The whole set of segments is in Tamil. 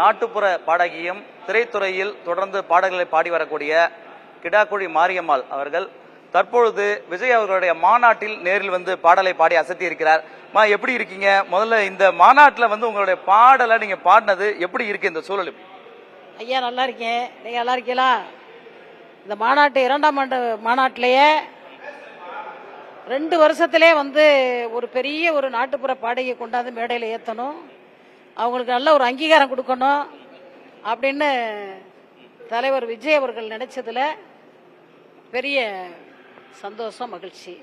நாட்டுப்புற பாடகியும் திரைத்துறையில் தொடர்ந்து பாடல்களை பாடி வரக்கூடிய கிடாக்குழி மாரியம்மாள் அவர்கள் தற்பொழுது விஜய் அவர்களுடைய மாநாட்டில் நேரில் வந்து பாடலை பாடி அசத்தி இருக்கிறார். மா எப்படி இருக்கீங்க? முதல்ல இந்த மாநாட்டில் வந்து உங்களுடைய பாடலை நீங்க பாடினது எப்படி இருக்கு இந்த சூழல் ஐயா நல்லா இருக்கேன். நீங்க நல்லா இருக்கீங்களா? இந்த மாநாட்டு இரண்டாம் ஆண்டு மாநாட்டிலேயே ரெண்டு வருஷத்திலே வந்து ஒரு பெரிய ஒரு நாட்டுப்புற பாடகியை கொண்டாந்து மேடையில் ஏற்றணும் அவங்களுக்கு நல்ல ஒரு அங்கீகாரம் கொடுக்கணும் அப்படின்னு தலைவர் விஜய் அவர்கள் நினைச்சதுல பெரிய சந்தோஷம் மகிழ்ச்சி.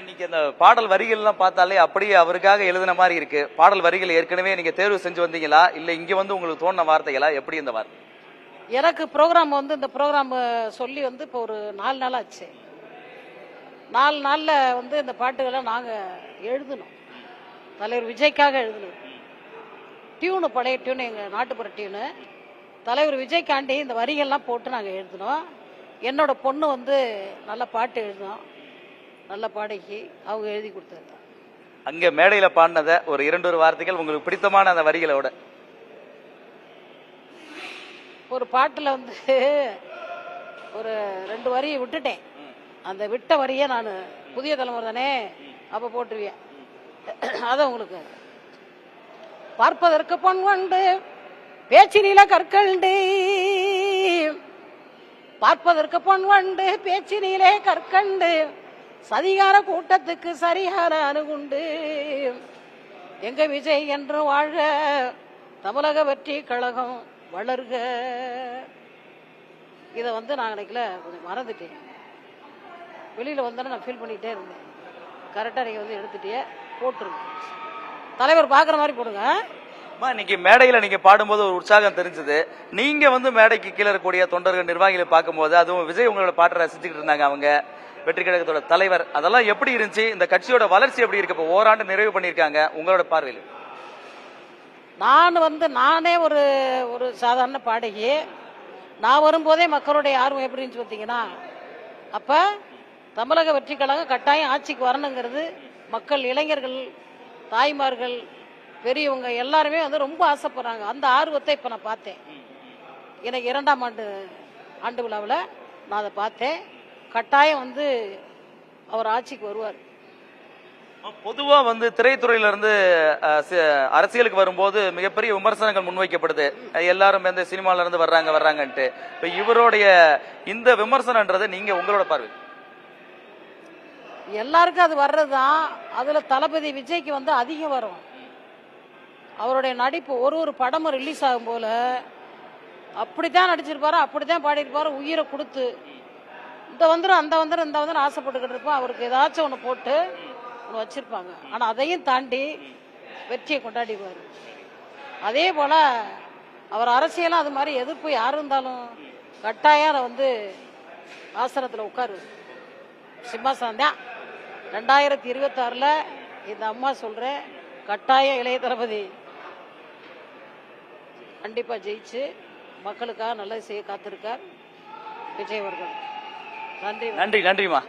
இன்னைக்கு அந்த பாடல் வரிகள்லாம் பார்த்தாலே அப்படியே அவருக்காக எழுதின மாதிரி இருக்கு. பாடல் வரிகள் ஏற்கனவே நீங்க தேர்வு செஞ்சு வந்தீங்களா? இல்ல இங்க வந்து உங்களுக்கு தோணுன வார்த்தைகளா? எப்படி இந்த வார்த்தை? எனக்கு ப்ரோக்ராம் வந்து இந்த ப்ரோக்ராம் சொல்லி வந்து இப்போ ஒரு நாலு நாள் ஆச்சு. நாலு நாளில் வந்து இந்த பாட்டுகளை நாங்கள் எழுதணும். தலைவர் விஜய்க்காக எழுதணும். டியூனு பழைய டியூனு எங்கள் நாட்டுப்புற டியூனு. தலைவர் விஜய்க்காண்டி இந்த வரிகள்லாம் போட்டு நாங்கள் எழுதினோம். என்னோட பொண்ணு வந்து நல்ல பாட்டு எழுதினோம் நல்ல பாடகி. அவங்க எழுதி கொடுத்தாங்க அங்க மேடையில பாடினத ஒரு இரண்டு ஒரு வார்த்தைகள் உங்களுக்கு பிடித்தமான அந்த வரிகளோட ஒரு பாட்டில் வந்து ஒரு ரெண்டு வரியை விட்டுட்டேன். அந்த விட்ட வரியை நான் புதிய தலைமுறை தானே அப்போ போட்டுருவேன். அதை உங்களுக்கு பார்ப்பதற்கு பொன் வண்டு பேச்சினில கற்கண்டு. பார்ப்பதற்கு பொன் வண்டு பேச்சினிலே கற்கண்டு. சதிகார கூட்டத்துக்கு சரியான அணுகுண்டு. எங்க விஜய் என்று வாழ தமிழக வெற்றி கழகம் வளர்க. இதை வந்து நான் நினைக்கல கொஞ்சம் மறந்துட்டேன். வெளியில் வந்தோன்னே நான் ஃபீல் பண்ணிக்கிட்டே இருந்தேன். கரெக்டாக நீங்கள் வந்து எடுத்துட்டியே போட்டுருங்க. தலைவர் பார்க்குற மாதிரி போடுங்க. அம்மா, இன்னைக்கு மேடையில நீங்க பாடும்போது ஒரு உற்சாகம் தெரிஞ்சது. நீங்க வந்து மேடைக்கு கீழே இருக்கக்கூடிய தொண்டர்கள் நிர்வாகிகளை பார்க்கும்போது அதுவும் விஜய் உங்களோட பாட்டை ரசிச்சுக்கிட்டு இருந்தாங்க அவங்க. வெற்றி கழகத்தோட தலைவர். அதெல்லாம் எப்படி இருந்துச்சு? இந்த கட்சியோட வளர்ச்சி எப்படி இருக்கு? இப்போ ஓராண்டு நிறைவு பண்ணியிருக்காங்க உங்களோட பார்வையில். நான் வந்து நானே ஒரு ஒரு சாதாரண பாடகி. நான் வரும்போதே மக்களுடைய ஆர்வம் எப்படி இருந்துச்சு பார்த்தீங்கன்னா அப்போ தமிழக வெற்றி கழகம் கட்டாயம் ஆட்சிக்கு வரணுங்கிறது மக்கள் இளைஞர்கள் தாய்மார்கள் பெரியவங்க எல்லாருமே வந்து ரொம்ப ஆசைப்படுறாங்க. அந்த ஆர்வத்தை இப்போ நான் பார்த்தேன். எனக்கு இரண்டாம் ஆண்டு ஆண்டு விழாவில் நான் அதை பார்த்தேன். கட்டாயம் வந்து அவர் ஆட்சிக்கு வருவார். பொதுவா வந்து திரைத்துறையில இருந்து அரசியலுக்கு வரும்போது மிகப்பெரிய விமர்சனங்கள் முன்வைக்கப்படுது. எல்லாரும் இந்த சினிமால இருந்து வர்றாங்க வர்றாங்கன்ட்டு. இப்ப இவருடைய இந்த விமர்சனன்றது நீங்க உங்களோட பார்வை. எல்லாருக்கும் அது வர்றது தான் அதில் தளபதி விஜய்க்கு வந்து அதிகம் வரும். அவருடைய நடிப்பு ஒரு ஒரு படமும் ரிலீஸ் ஆகும் போல. அப்படித்தான் நடிச்சிருப்பாரு அப்படித்தான் பாடியிருப்பாரு உயிரை கொடுத்து. இந்த வந்துடும் அந்த வந்துடும் இந்த வந்துடும் ஆசைப்பட்டுக்கிட்டு இருப்போம். அவருக்கு ஏதாச்சும் ஒன்று போட்டு ஒன்று வச்சிருப்பாங்க. ஆனால் அதையும் தாண்டி வெற்றியை கொண்டாடிவார் அதே போல் அவர் அரசியலும் அது மாதிரி எதிர்ப்பு யார் இருந்தாலும் கட்டாயம் அதை வந்து ஆசனத்தில் உட்காரு சிம்மாசனம் தான். ரெண்டாயிரத்தி இருபத்தாறில் இந்த அம்மா சொல்கிறேன் கட்டாய இளைய தளபதி கண்டிப்பாக ஜெயிச்சு மக்களுக்காக நல்லது செய்ய காத்திருக்கார் விஜய் அவர்கள். நன்றி. நன்றி நன்றிமா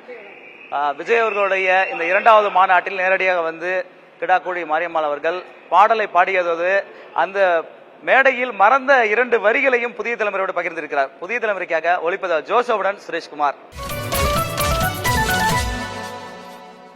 விஜய் அவர்களுடைய இந்த இரண்டாவது மாநாட்டில் நேரடியாக வந்து கிடாக்குடி மாரியம்மாள் அவர்கள் பாடலை பாடியதோடு அந்த மேடையில் மறந்த இரண்டு வரிகளையும் புதிய தலைமுறையோடு பகிர்ந்திருக்கிறார். புதிய தலைமுறைக்காக ஒளிப்பத ஜோசோவுடன் சுரேஷ்குமார்.